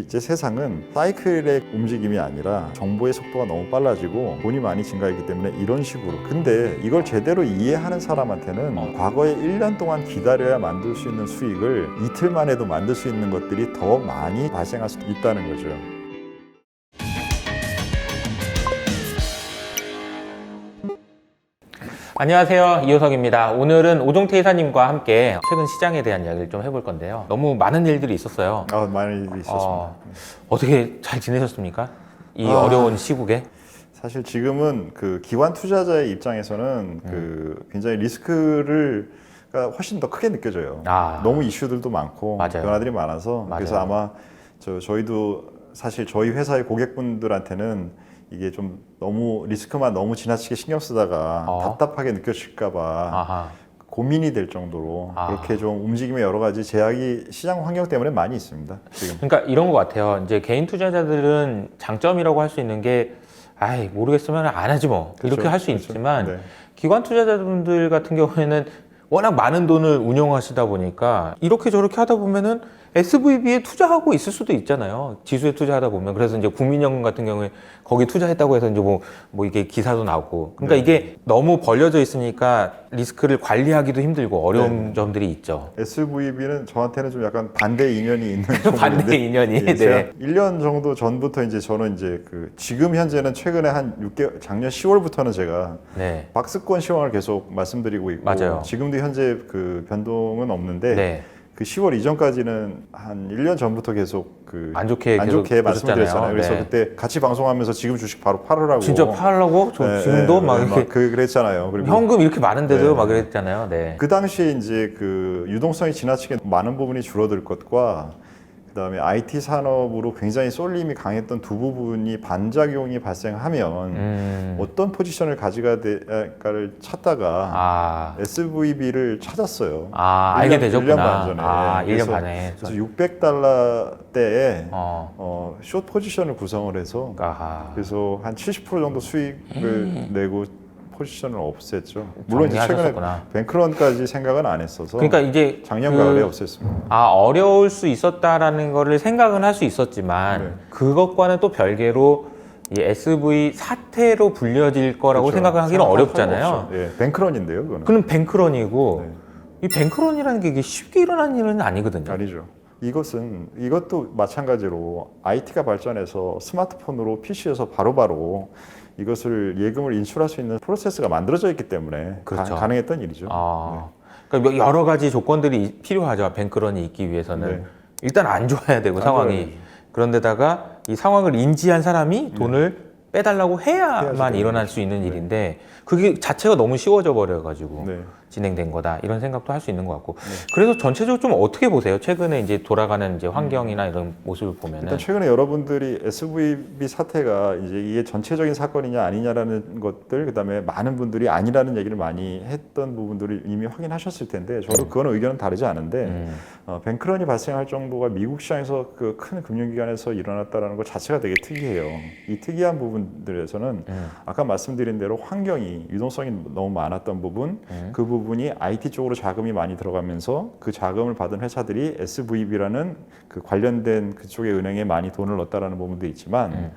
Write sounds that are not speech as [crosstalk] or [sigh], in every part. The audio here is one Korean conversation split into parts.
이제 세상은 사이클의 움직임이 아니라 정보의 속도가 너무 빨라지고 돈이 많이 증가했기 때문에 이런 식으로. 근데 이걸 제대로 이해하는 사람한테는 과거에 1년 동안 기다려야 만들 수 있는 수익을 이틀 만에도 만들 수 있는 것들이 더 많이 발생할 수 있다는 거죠. 안녕하세요. 이호석입니다. 오늘은 오종태 이사님과 함께 최근 시장에 대한 이야기를 좀 해볼 건데요. 너무 많은 일들이 있었어요. 아, 많이 일이 있었습니다. 어, 어떻게 잘 지내셨습니까? 이 아. 어려운 시국에? 사실 지금은 그 기관 투자자의 입장에서는 그 굉장히 리스크를 가 훨씬 더 크게 느껴져요. 아. 너무 이슈들도 많고 맞아요. 변화들이 많아서 그래서 맞아요. 아마 저 저희도 사실 저희 회사의 고객분들한테는 이게 좀 너무 리스크만 너무 지나치게 신경 쓰다가 어. 답답하게 느껴질까봐 아하. 고민이 될 정도로 아. 그렇게 좀 움직임의 여러 가지 제약이 시장 환경 때문에 많이 있습니다. 지금. 그러니까 이런 것 같아요. 이제 개인 투자자들은 장점이라고 할 수 있는 게, 아이, 모르겠으면 안 하지 뭐. 이렇게 그렇죠. 할 수 그렇죠. 있지만, 네. 기관 투자자분들 같은 경우에는 워낙 많은 돈을 운용하시다 보니까 이렇게 저렇게 하다 보면은 SVB에 투자하고 있을 수도 있잖아요. 지수에 투자하다 보면. 그래서 이제 국민연금 같은 경우에 거기 투자했다고 해서 이제 뭐, 뭐 이게 기사도 나오고. 그러니까 네. 이게 너무 벌려져 있으니까 리스크를 관리하기도 힘들고 어려운 네. 점들이 있죠. SVB는 저한테는 좀 약간 반대 인연이 있는 [laughs] 반대 인연이. 예, 네. 제가 1년 정도 전부터 이제 저는 이제 그 지금 현재는 최근에 한 6개월 작년 10월부터는 제가 네. 박스권 시황을 계속 말씀드리고 있고 맞아요. 지금도 현재 그 변동은 없는데 네. 그 10월 이전까지는 한 1년 전부터 계속 그 안 좋게 안 계속 좋게 보셨잖아요. 말씀드렸잖아요. 그래서 네. 그때 같이 방송하면서 지금 주식 바로 팔으라고 진짜 팔라고? 저 네, 지금도 네, 막 네, 이렇게 그 그랬잖아요. 그리고 현금 이렇게 많은데도 네. 막 그랬잖아요. 네. 그 당시에 이제 그 유동성이 지나치게 많은 부분이 줄어들 것과 그다음에 IT 산업으로 굉장히 쏠림이 강했던 두 부분이 반작용이 발생하면 음. 어떤 포지션을 가져가야 될까를 찾다가 아. SVB를 찾았어요. 아, 1년, 알게 1년 되셨구나. 반 전에. 아, 1년 그래서- 반에. 그래서 600달러 대에 어. 어, 숏 포지션을 구성을 해서 아하. 그래서 한 70% 정도 수익을 내고 포지션을 없앴죠. 물론 이제 최근에 정리하셨구나. 뱅크런까지 생각은 안 했어서 그러니까 이제 작년 그- 가을에 없앴습니다. 아 어려울 수 있었다라는 거를 생각은 할 수 있었지만 네. 그것과는 또 별개로 이 SV 사태로 불려질 거라고 그렇죠. 생각하기는 생각할 어렵잖아요. 없죠. 예, 뱅크런인데요, 그거는. 그럼 뱅크런이고 네. 이 뱅크런이라는 게 이게 쉽게 일어난 일은 아니거든요. 아니죠. 이것은 이것도 마찬가지로 IT가 발전해서 스마트폰으로 PC에서 바로바로 이것을 예금을 인출할 수 있는 프로세스가 만들어져 있기 때문에 그렇죠. 가, 능했던 일이죠. 아, 그러니까 여러 가지 조건들이 필요하죠. 뱅크런이 있기 위해서는 네. 일단 안 좋아야 되고 안 상황이 좋아야죠. 그런데다가 이 상황을 인지한 사람이 돈을 빼달라고 해야만 네. 일어날 수 있는 일인데 그게 자체가 너무 쉬워져 버려가지고 네. 진행된 거다. 이런 생각도 할 수 있는 것 같고. 그래서 전체적으로 좀 어떻게 보세요? 최근에 이제 돌아가는 이제 환경이나 이런 모습을 보면은. 일단 최근에 여러분들이 SVB 사태가 이제 이게 전체적인 사건이냐 아니냐라는 것들 그다음에 많은 분들이 아니라는 얘기를 많이 했던 부분들을 이미 확인하셨을 텐데 저도 그거는 의견은 다르지 않은데 음, 어, 뱅크런이 발생할 정도가 미국 시장에서 그 큰 금융기관에서 일어났다라는 것 자체가 되게 특이해요. 이 특이한 부분들에서는 음, 아까 말씀드린 대로 환경이 유동성이 너무 많았던 부분, 음. 그 부분 이 IT 쪽으로 자금이 많이 들어가면서 그 자금을 받은 회사들이 SVB라는 그 관련된 그쪽의 은행에 많이 돈을 넣었다라는 부분도 있지만 음.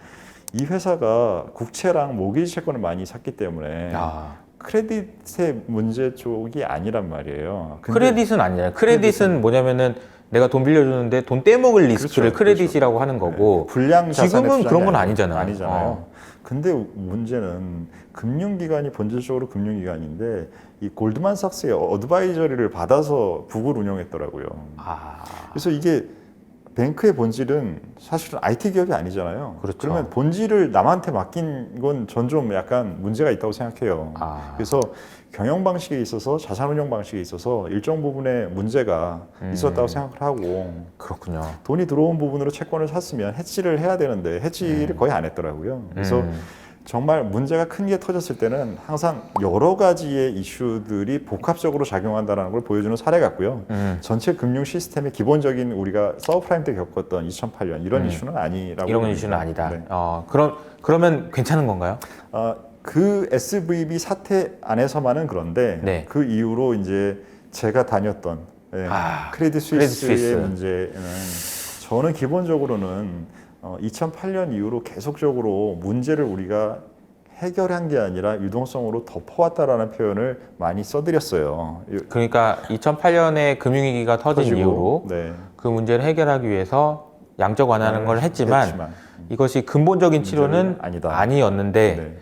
이 회사가 국채랑 모기지 채권을 많이 샀기 때문에 아, 크레딧의 문제 쪽이 아니란 말이에요. 크레딧은 아니잖아요. 크레딧은 뭐냐면은 내가 돈 빌려주는데 돈 떼먹을 리스크를 그렇죠, 크레딧이라고 하는 거고 불량 자산의 지금은 그런 건 아니- 아니잖아요. 아니잖아요. 어. 근데 문제는 금융기관이 본질적으로 금융기관인데 이 골드만삭스의 어드바이저리를 받아서 북을 운영했더라고요. 아, 그래서 이게 뱅크의 본질은 사실은 IT 기업이 아니잖아요. 그렇죠. 그러면 본질을 남한테 맡긴 건 전 좀 약간 문제가 있다고 생각해요. 아. 그래서 경영 방식에 있어서 자산 운영 방식에 있어서 일정 부분의 문제가 음. 있었다고 생각을 하고 그렇군요. 돈이 들어온 부분으로 채권을 샀으면 해지를 해야 되는데 해지를 거의 안 했더라고요. 그래서 음. 정말 문제가 큰 게 터졌을 때는 항상 여러 가지의 이슈들이 복합적으로 작용한다는 걸 보여주는 사례 같고요. 음. 전체 금융 시스템의 기본적인 우리가 서브프라임 때 겪었던 2008년 이런 음. 이슈는 아니라고 이런 봅니다. 이슈는 아니다. 네. 어, 그럼 그러면 괜찮은 건가요? 아, 그 SVB 사태 안에서만은 그런데 네. 그 이후로 이제 제가 다녔던 예, 아, 크레딧 크레딧 스위스의 스위스. 문제는 저는 기본적으로는 어, 2008년 이후로 계속적으로 문제를 우리가 해결한 게 아니라 유동성으로 덮어왔다라는 표현을 많이 써드렸어요. 이- 그러니까 2008년에 금융위기가 터진 터지고, 이후로 네. 그 문제를 해결하기 위해서 양적 완화하는 걸 했지만, 했지만, 이것이 근본적인 치료는 아니다. 아니었는데 네.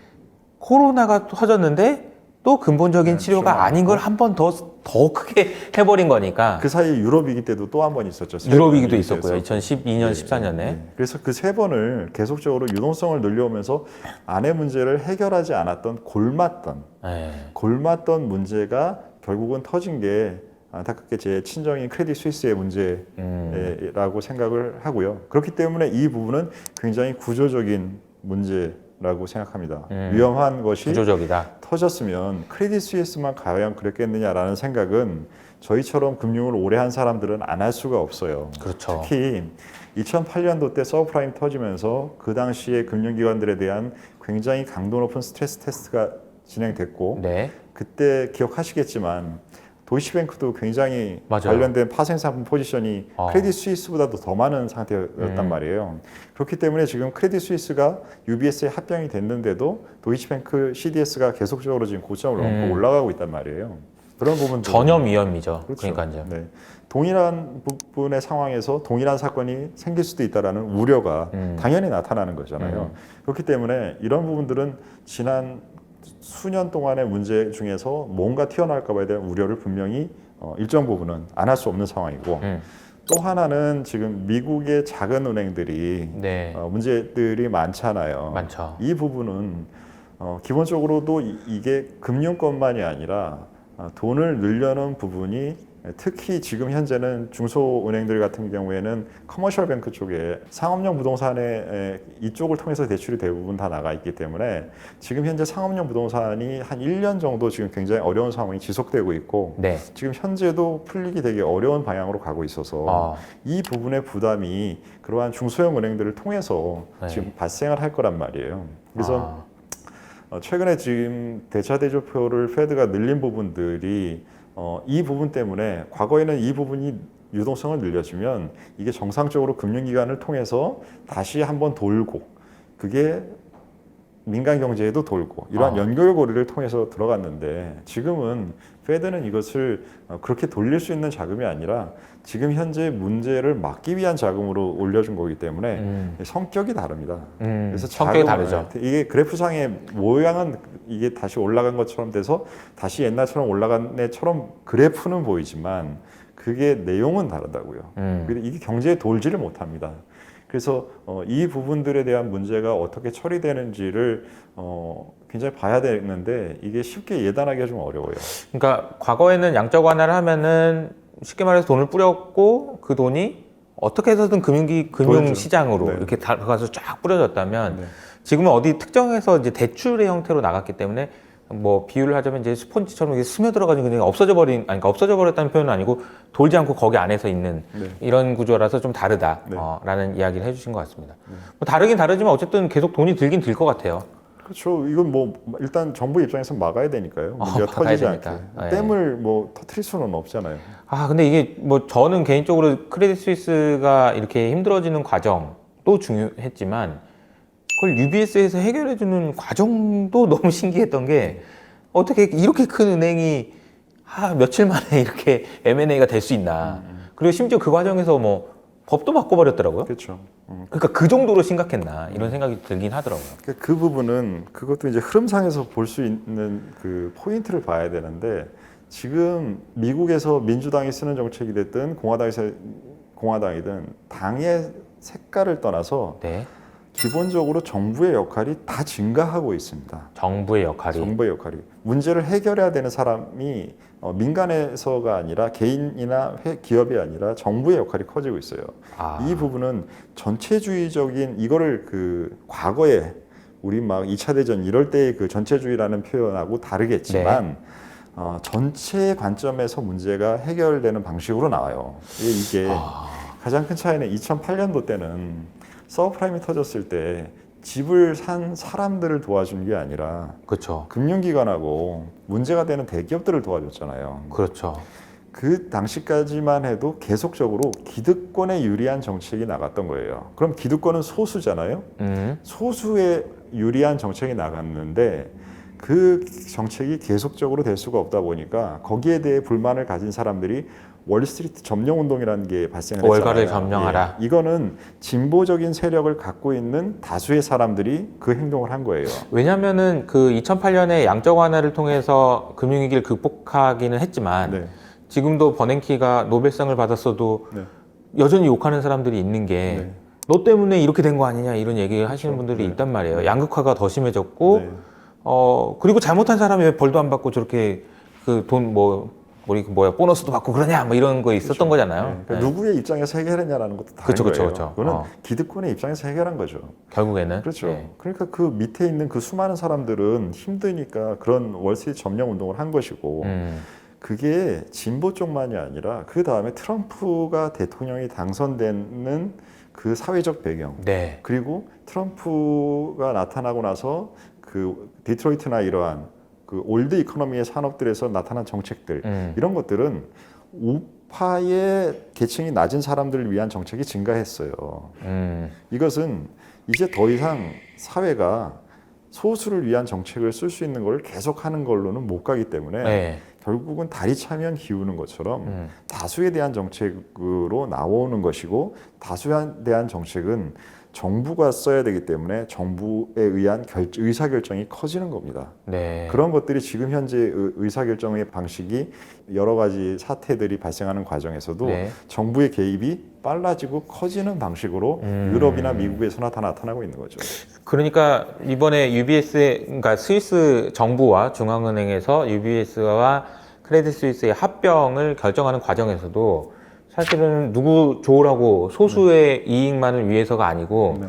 코로나가 터졌는데 또 근본적인 네, 치료가 치료가 아닌 걸 한 번 더 더 크게 [laughs] 해버린 거니까 그 사이 유럽 위기 때도 또 한 번 있었죠. 유럽 위기도 위기 있었고요. 때였었고. 2012년, 네, 14년에 네. 그래서 그 세 번을 계속적으로 유동성을 늘려오면서 안의 문제를 해결하지 않았던 골맞던 네. 골맞던 문제가 결국은 터진 게 안타깝게 제 친정인 크레딧 스위스의 문제라고 음, 생각을 하고요. 그렇기 때문에 이 부분은 굉장히 구조적인 문제 라고 생각합니다. 음. 위험한 것이 구조적이다. 터졌으면 크레딧 스위스만 과연 그랬겠느냐라는 생각은 저희처럼 금융을 오래 한 사람들은 안 할 수가 없어요. 그렇죠. 특히 2008년도 때 서브프라임 터지면서 그 당시에 금융기관들에 대한 굉장히 강도 높은 스트레스 테스트가 진행됐고 네. 그때 기억하시겠지만 도이치뱅크도 굉장히 맞아요. 관련된 파생 상품 포지션이 아. 크레딧 스위스보다도 더 많은 상태였단 음. 말이에요. 그렇기 때문에 지금 크레딧 스위스가 UBS에 합병이 됐는데도 도이치뱅크 CDS가 계속적으로 지금 고점을 넘고 음. 올라가고 있단 말이에요. 그런 부분 전염 위험이죠. 그렇죠. 그러니까 이제 네. 동일한 부분의 상황에서 동일한 사건이 생길 수도 있다라는 우려가 음. 당연히 나타나는 거잖아요. 그렇기 때문에 이런 부분들은 지난 수년 동안의 문제 중에서 뭔가 튀어나올까봐에 대한 우려를 분명히 어, 일정 부분은 안 할 수 없는 상황이고 음. 또 하나는 지금 미국의 작은 은행들이 네. 어, 문제들이 많잖아요. 많죠. 이 부분은 어, 기본적으로도 이, 이게 금융권만이 아니라 어, 돈을 늘려놓은 부분이 특히 지금 현재는 중소은행들 같은 경우에는 커머셜 뱅크 쪽에 상업용 부동산에 에, 이쪽을 통해서 대출이 대부분 다 나가 있기 때문에 지금 현재 상업용 부동산이 한 1년 정도 지금 굉장히 어려운 상황이 지속되고 있고 네. 지금 현재도 풀리기 되게 어려운 방향으로 가고 있어서 아, 이 부분의 부담이 그러한 중소형 은행들을 통해서 네. 지금 발생을 할 거란 말이에요. 그래서 아, 어, 최근에 지금 대차 대조표를 페드가 늘린 부분들이 어, 이 부분 때문에 과거에는 이 부분이 유동성을 늘려주면 이게 정상적으로 금융기관을 통해서 다시 한번 돌고 그게 민간 경제에도 돌고 이러한 아. 연결고리를 통해서 들어갔는데 지금은 페드는 이것을 어, 그렇게 돌릴 수 있는 자금이 아니라 지금 현재 문제를 막기 위한 자금으로 올려준 거기 때문에 음, 성격이 다릅니다. 음, 그래서 성격이 다르죠. 이게 그래프상의 모양은 이게 다시 올라간 것처럼 돼서 다시 옛날처럼 올라간 애처럼 그래프는 보이지만 그게 내용은 다르다고요. 음, 이게 경제에 돌지를 못합니다. 그래서 어, 이 부분들에 대한 문제가 어떻게 처리되는지를 어, 굉장히 봐야 되는데 이게 쉽게 예단하기가 좀 어려워요. 그러니까 과거에는 양적 완화를 하면은 쉽게 말해서 돈을 뿌렸고 그 돈이 어떻게 해서든 금융기 금융 보여줘. 시장으로 네. 이렇게 들어가서 쫙 뿌려졌다면 네. 지금은 어디 특정해서 이제 대출의 형태로 나갔기 때문에 뭐 비유를 하자면 이제 스펀지처럼 이게 스며들어가지고 그냥 없어져 버린 아니 그러니까 없어져 버렸다는 표현은 아니고 돌지 않고 거기 안에서 있는 네. 이런 구조라서 좀 다르다라는 네. 어, 이야기를 해주신 것 같습니다. 뭐 다르긴 다르지만 어쨌든 계속 돈이 들긴 들 것 같아요. 그렇죠. 이건 뭐 일단 정부 입장에서 막아야 되니까요. 어, 문제가 막아야 터지지. 않게. 네. 댐을 뭐 터트릴 수는 없잖아요. 아, 근데 이게 뭐 저는 개인적으로 크레딧 스위스가 이렇게 힘들어지는 과정도 중요했지만 그걸 UBS에서 해결해주는 과정도 [laughs] 너무 신기했던 게 어떻게 이렇게 큰 은행이 아, 며칠 만에 [laughs] 이렇게 M&A가 될 수 있나. 그리고 심지어 그 과정에서 뭐 법도 바꿔버렸더라고요. 그렇죠. 음. 그러니까 그 정도로 심각했나 이런 생각이 들긴 하더라고요. 그러니까 그 부분은 그것도 이제 흐름상에서 볼 수 있는 그 포인트를 봐야 되는데 지금 미국에서 민주당이 쓰는 정책이 됐든 공화당에서 공화당이든 당의 색깔을 떠나서 네. 기본적으로 정부의 역할이 다 증가하고 있습니다. 정부의 역할이. 정부의 역할이 문제를 해결해야 되는 사람이 어, 민간에서가 아니라 개인이나 회, 기업이 아니라 정부의 역할이 커지고 있어요. 아, 이 부분은 전체주의적인 이거를 그 과거에 우리 막 2차 대전 이럴 때의 그 전체주의라는 표현하고 다르겠지만 네. 어, 전체 관점에서 문제가 해결되는 방식으로 나와요. 이게, 이게 아. 가장 큰 차이는 2008년도 때는 서브프라임이 터졌을 때 집을 산 사람들을 도와준 게 아니라 그렇죠. 금융기관하고 문제가 되는 대기업들을 도와줬잖아요. 그렇죠. 그 당시까지만 해도 계속적으로 기득권에 유리한 정책이 나갔던 거예요. 그럼 기득권은 소수잖아요. 음. 소수에 유리한 정책이 나갔는데 그 정책이 계속적으로 될 수가 없다 보니까 거기에 대해 불만을 가진 사람들이 월스트리트 점령 운동이라는 게 발생을 월가를 했잖아요. 점령하라. 예, 이거는 진보적인 세력을 갖고 있는 다수의 사람들이 그 행동을 한 거예요. 왜냐면은 그 2008년에 양적 완화를 통해서 금융위기를 극복하기는 했지만 네. 지금도 버냉키가 노벨상을 받았어도 네. 여전히 욕하는 사람들이 있는 게 네. 너 때문에 이렇게 된 거 아니냐 이런 얘기를 하시는 그렇죠. 분들이 네. 있단 말이에요. 양극화가 더 심해졌고 네. 어 그리고 잘못한 사람이 왜 벌도 안 받고 저렇게 그 돈뭐 우리 그 뭐야 보너스도 받고 그러냐 뭐 이런 거 있었던 거잖아요. 네. 그러니까 네. 누구의 입장에서 해결했냐라는 것도 다른 그쵸, 그쵸, 거예요. 그쵸. 그거는 어. 기득권의 입장에서 해결한 거죠. 결국에는 그렇죠. 네. 그러니까 그 밑에 있는 그 수많은 사람들은 힘드니까 그런 월스트리트 점령 운동을 한 것이고 음. 그게 진보 쪽만이 아니라 그 다음에 트럼프가 대통령이 당선되는 그 사회적 배경 네. 그리고 트럼프가 나타나고 나서 그 디트로이트나 이러한 그 올드 이코노미의 산업들에서 나타난 정책들 음. 이런 것들은 우파의 계층이 낮은 사람들을 위한 정책이 증가했어요. 음. 이것은 이제 더 이상 사회가 소수를 위한 정책을 쓸 수 있는 걸 계속하는 걸로는 못 가기 때문에 네. 결국은 다리 차면 기우는 것처럼 음. 다수에 대한 정책으로 나오는 것이고 다수에 대한 정책은 정부가 써야 되기 때문에 정부에 의한 결, 의사결정이 커지는 겁니다. 네. 그런 것들이 지금 현재 의- 의사결정의 방식이 여러 가지 사태들이 발생하는 과정에서도 네. 정부의 개입이 빨라지고 커지는 방식으로 음. 유럽이나 미국에서나 다 나타나고 있는 거죠. 그러니까 이번에 UBS 그러니까 스위스 정부와 중앙은행에서 UBS와 크레딧 스위스의 합병을 결정하는 과정에서도 사실은 누구 좋으라고 소수의 이익만을 위해서가 아니고 네.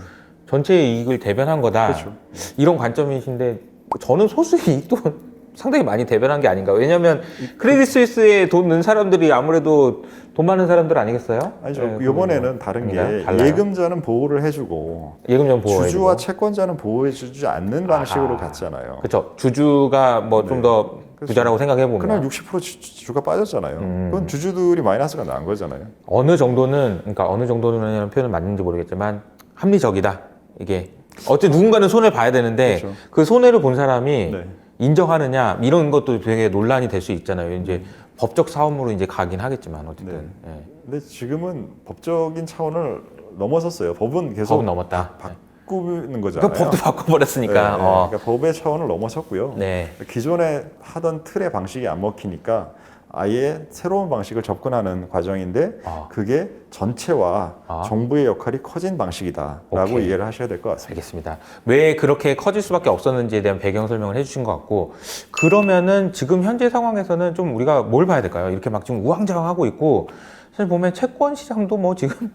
전체의 이익을 대변한 거다. 그렇죠. 이런 관점이신데 저는 소수의 이익도 [laughs] 상당히 많이 대변한 게 아닌가. 왜냐하면 크레딧 스위스에 돈 넣은 사람들이 아무래도 돈 많은 사람들 아니겠어요? 아니죠. 네, 이번에는 다른 게? 달라요? 예금자는 보호를 해주고 예금전 보호 주주와 채권자는 보호해주지 않는 방식으로 아. 갔잖아요. 그렇죠. 주주가 뭐좀 네. 더. 부자라고 생각해 그날 보면 60% 주, 주가 빠졌잖아요. 음. 그건 주주들이 마이너스가 난 거잖아요. 어느 정도는 그러니까 어느 정도는 표현은 맞는지 모르겠지만 합리적이다. 이게 어째 누군가는 손해를 봐야 되는데 그렇죠. 그 손해를 본 사람이 네. 인정하느냐 이런 것도 되게 논란이 될 수 있잖아요. 이제 법적 사업으로 이제 가긴 하겠지만 어쨌든 네. 예. 근데 지금은 법적인 차원을 넘어섰어요. 법은 계속 법은 넘었다. 바 꾸는 거잖아요. 그 법도 바꿔버렸으니까. 네, 어. 그러니까 법의 차원을 넘어섰고요. 네. 기존에 하던 틀의 방식이 안 먹히니까 아예 새로운 방식을 접근하는 과정인데 아. 그게 전체와 아. 정부의 역할이 커진 방식이다라고 오케이. 이해를 하셔야 될 것 같습니다. 알겠습니다. 왜 그렇게 커질 수밖에 없었는지에 대한 배경 설명을 해주신 것 같고 그러면은 지금 현재 상황에서는 좀 우리가 뭘 봐야 될까요? 이렇게 막 지금 우왕좌왕하고 있고 사실 보면 채권 시장도 뭐 지금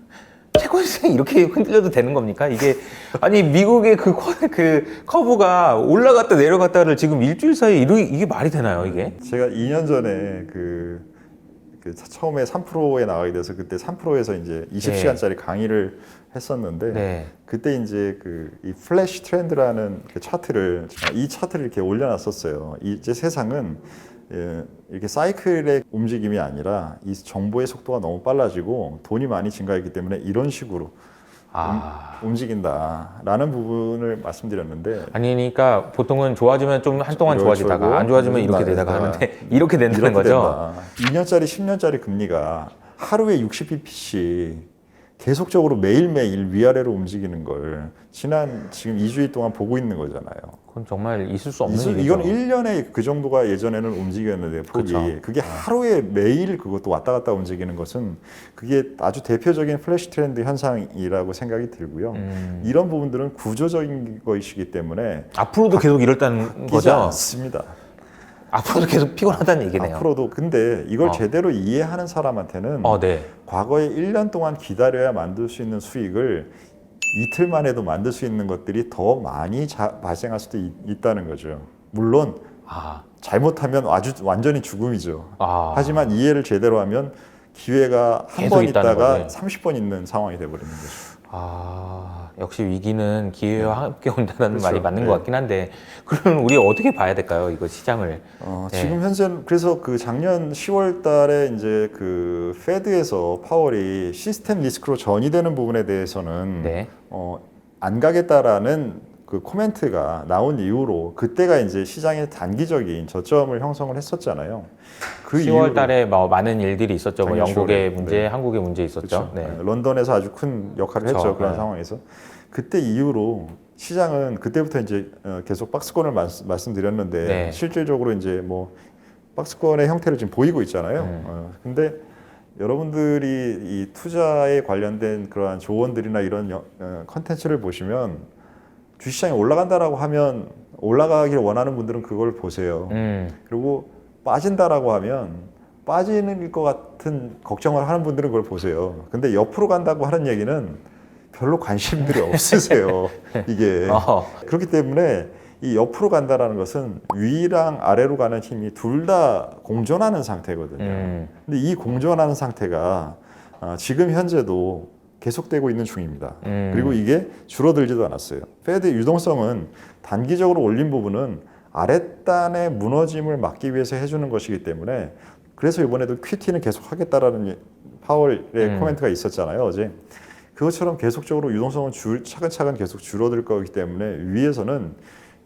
채권 시장이 이렇게 흔들려도 되는 겁니까? 이게 아니 미국의 그, 커, 그 커브가 올라갔다 내려갔다를 지금 일주일 사이에 이러, 이게 말이 되나요? 이게? 제가 2년 전에 그, 그 처음에 3%에 나가게 돼서 그때 3%에서 이제 20시간짜리 강의를 했었는데 네. 그때 이제 그 이 플래시 트렌드라는 그 차트를 이 차트를 이렇게 올려놨었어요. 이제 세상은 예, 이렇게 사이클의 움직임이 아니라 이 정보의 속도가 너무 빨라지고 돈이 많이 증가했기 때문에 이런 식으로 아. 움직인다라는 부분을 말씀드렸는데 아니, 그러니까 보통은 좋아지면 좀 한동안 좋아지다가 안 좋아지면 이렇게 되다가 하는데 이렇게 된다는 이렇게 거죠? 된다. 2년짜리, 10년짜리 금리가 하루에 60bp씩 계속적으로 매일매일 위아래로 움직이는 걸 지난 지금 2주일 동안 보고 있는 거잖아요. 그건 정말 있을 수 없는 이- 일이죠. 이건 1년에 그 정도가 예전에는 움직였는데 폭이 그쵸. 그게 하루에 매일 그것도 왔다 갔다 움직이는 것은 그게 아주 대표적인 플래시 트렌드 현상이라고 생각이 들고요. 음. 이런 부분들은 구조적인 것이기 때문에 앞으로도 계속 이렇다는 끼지 거죠? 않습니다. 앞으로도 계속 피곤하다는 얘기네요. 앞으로도 근데 이걸 어. 제대로 이해하는 사람한테는 어, 네. 과거에 1년 동안 기다려야 만들 수 있는 수익을 이틀만 해도 만들 수 있는 것들이 더 많이 자- 발생할 수도 있, 다는 거죠. 물론 아, 잘못하면 아주 완전히 죽음이죠. 아. 하지만 이해를 제대로 하면 기회가 한 번 있다가 거네. 30번 있는 상황이 돼버리는 거죠. 아, 역시 위기는 기회와 함께 온다는 그렇죠. 말이 맞는 네. 것 같긴 한데 그러면 우리 어떻게 봐야 될까요? 이거 시장을. 어, 네. 지금 현재 그래서 그 작년 10월 달에 이제 그 페드에서 파월이 시스템 리스크로 전이되는 부분에 대해서는 네. 어, 안 가겠다라는 그 코멘트가 나온 이후로 그때가 이제 시장의 단기적인 저점을 형성을 했었잖아요. 그 10월 이후로 달에 뭐 많은 일들이 있었죠. 뭐 영국의 10월에. 문제, 네. 한국의 문제 있었죠. 그렇죠. 네. 런던에서 아주 큰 역할을 그렇죠. 했죠. 그런 네. 상황에서 그때 이후로 시장은 그때부터 이제 어, 계속 박스권을 말씀- 말씀드렸는데 네. 실질적으로 이제 뭐 박스권의 형태를 지금 보이고 있잖아요. 음. 어, 근데 여러분들이 이 투자에 관련된 그러한 조언들이나 이런 여- 어, 컨텐츠를 보시면 주식시장이 올라간다라고 하면 올라가길 원하는 분들은 그걸 보세요. 음. 그리고 빠진다라고 하면 빠지는 것 같은 걱정을 하는 분들은 그걸 보세요. 근데 옆으로 간다고 하는 얘기는 별로 관심들이 [laughs] 없으세요. 이게 어. 그렇기 때문에 이 옆으로 간다라는 것은 위랑 아래로 가는 힘이 둘 다 공존하는 상태거든요. 음. 근데 이 공존하는 상태가 아, 지금 현재도 계속되고 있는 중입니다. 음. 그리고 이게 줄어들지도 않았어요. 페드의 유동성은 단기적으로 올린 부분은 아랫단의 무너짐을 막기 위해서 해주는 것이기 때문에 그래서 이번에도 퀴티는 계속 하겠다라는 예- 파월의 음. 코멘트가 있었잖아요 어제. 그것처럼 계속적으로 유동성은 줄, 차근차근 계속 줄어들 거기 때문에 위에서는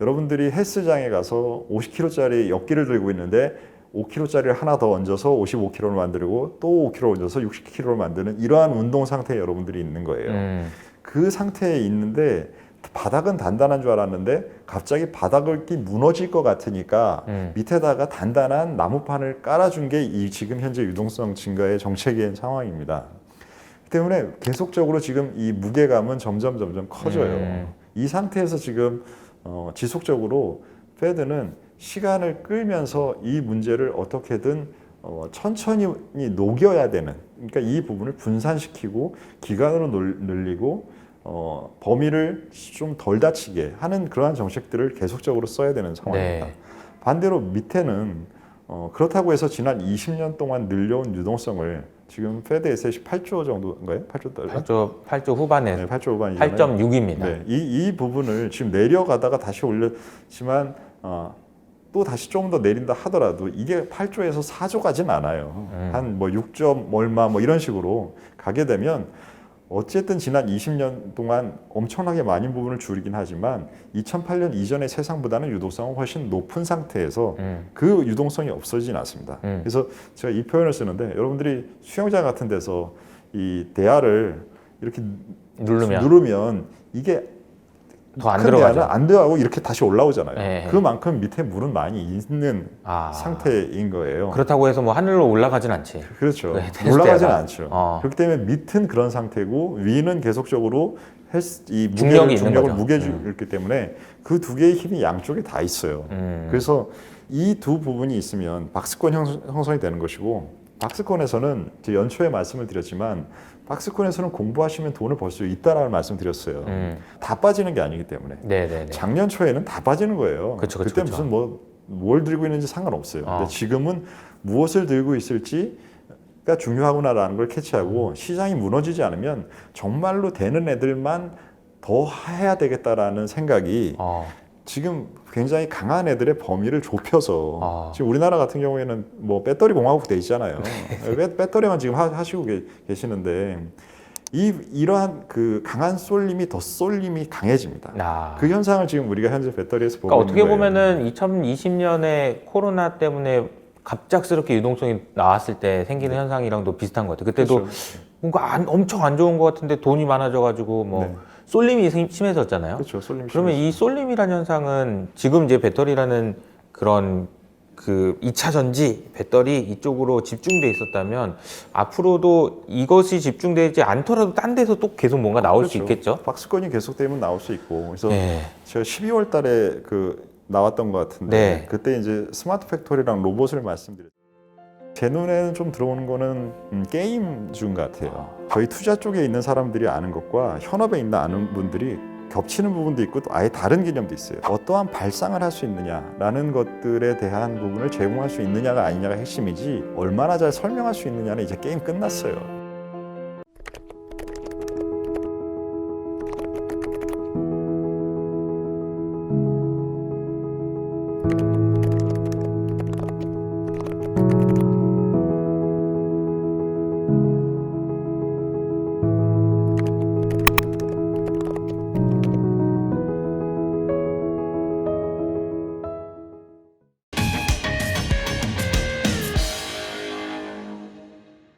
여러분들이 헬스장에 가서 50kg짜리 역기를 들고 있는데 5kg짜리를 하나 더 얹어서 55kg를 만들고 또 5kg 얹어서 60kg를 만드는 이러한 운동 상태에 여러분들이 있는 거예요. 음. 그 상태에 있는데 바닥은 단단한 줄 알았는데 갑자기 바닥을 끼 무너질 것 같으니까 음. 밑에다가 단단한 나무판을 깔아준 게 이 지금 현재 유동성 증가의 정책인 상황입니다. 그 때문에 계속적으로 지금 이 무게감은 점점 점점 커져요. 음. 이 상태에서 지금 어, 지속적으로 페드는 시간을 끌면서 이 문제를 어떻게든 어, 천천히 녹여야 되는 그러니까 이 부분을 분산시키고 기간으로 놀- 늘리고 어, 범위를 좀 덜 다치게 하는 그러한 정책들을 계속적으로 써야 되는 상황입니다. 네. 반대로 밑에는 어, 그렇다고 해서 지난 20년 동안 늘려온 유동성을 지금 페드 에셋이 8조 정도인가요? 8조 달러? 8조 8조 후반에 네, 8조 후반이잖아요. 8.6입니다. 네, 이, 이 부분을 지금 내려가다가 다시 올렸지만 어, 또 다시 조금 더 내린다 하더라도 이게 8조에서 4조 가진 않아요. 음. 한뭐 6점 얼마 뭐 이런 식으로 가게 되면 어쨌든 지난 20년 동안 엄청나게 많은 부분을 줄이긴 하지만 2008년 이전의 세상보다는 유동성은 훨씬 높은 상태에서 음. 그 유동성이 없어지진 않습니다. 음. 그래서 제가 이 표현을 쓰는데 여러분들이 수영장 같은 데서 이 대야를 이렇게 누르면 누르면 이게 더안큰 들어가죠. 안 들어가고 이렇게 다시 올라오잖아요. 네. 그만큼 밑에 물은 많이 있는 아. 상태인 거예요. 그렇다고 해서 뭐 하늘로 올라가진 않지. 그렇죠. 네, 대야가. 않죠. 어. 그렇기 때문에 밑은 그런 상태고 위는 계속적으로 헬스, 이 무게를 중력을 거죠. 무게 주기 때문에 그 두 개의 힘이 양쪽에 다 있어요. 음. 그래서 이 두 부분이 있으면 박스권 형- 형성이 되는 것이고 박스권에서는 연초에 말씀을 드렸지만 박스권에서는 공부하시면 돈을 벌 수 있다라는 말씀 드렸어요. 음. 다 빠지는 게 아니기 때문에 네, 네, 네. 작년 초에는 다 빠지는 거예요. 그쵸, 그쵸, 때 그쵸. 무슨 뭐 뭘 들고 있는지 상관없어요. 어. 근데 지금은 무엇을 들고 있을지 가 중요하구나라는 걸 캐치하고 음. 시장이 무너지지 않으면 정말로 되는 애들만 더 해야 되겠다라는 생각이 어. 지금 굉장히 강한 애들의 범위를 좁혀서 아. 지금 우리나라 같은 경우에는 뭐 배터리 공화국 돼 있잖아요. [laughs] 네. 배, 배터리만 지금 하, 시고 계시는데 이 이러한 그 강한 쏠림이 더 쏠림이 강해집니다. 아. 그 현상을 지금 우리가 현재 배터리에서 보고 그러니까 어떻게 거예요. 보면은 2020년에 코로나 때문에 갑작스럽게 유동성이 나왔을 때 생기는 현상이랑도 비슷한 것 같아요. 그때도 그렇죠. 뭔가 안- 엄청 안 좋은 것 같은데 돈이 많아져가지고 뭐 네. 쏠림이 심- 심해졌잖아요. 그렇죠. 쏠림 그러면. 이 쏠림이라는 현상은 지금 이제 배터리라는 그런 그 2차 전지 배터리 이쪽으로 집중돼 있었다면 앞으로도 이것이 집중되지 않더라도 딴 데서 또 계속 뭔가 나올 수 그렇죠. 있겠죠. 박스권이 계속되면 나올 수 있고 그래서 네. 제가 12월 달에 그 나왔던 것 같은데 네. 그때 이제 스마트 팩토리랑 로봇을 말씀드렸죠. 제 눈에는 좀 들어오는 거는 음, 게임 중 같아요. 저희 투자 쪽에 있는 사람들이 아는 것과 현업에 있는 아는 분들이 겹치는 부분도 있고 또 아예 다른 개념도 있어요. 어떠한 발상을 할 수 있느냐라는 것들에 대한 부분을 제공할 수 있느냐가 아니냐가 핵심이지 얼마나 잘 설명할 수 있느냐는 이제 게임 끝났어요.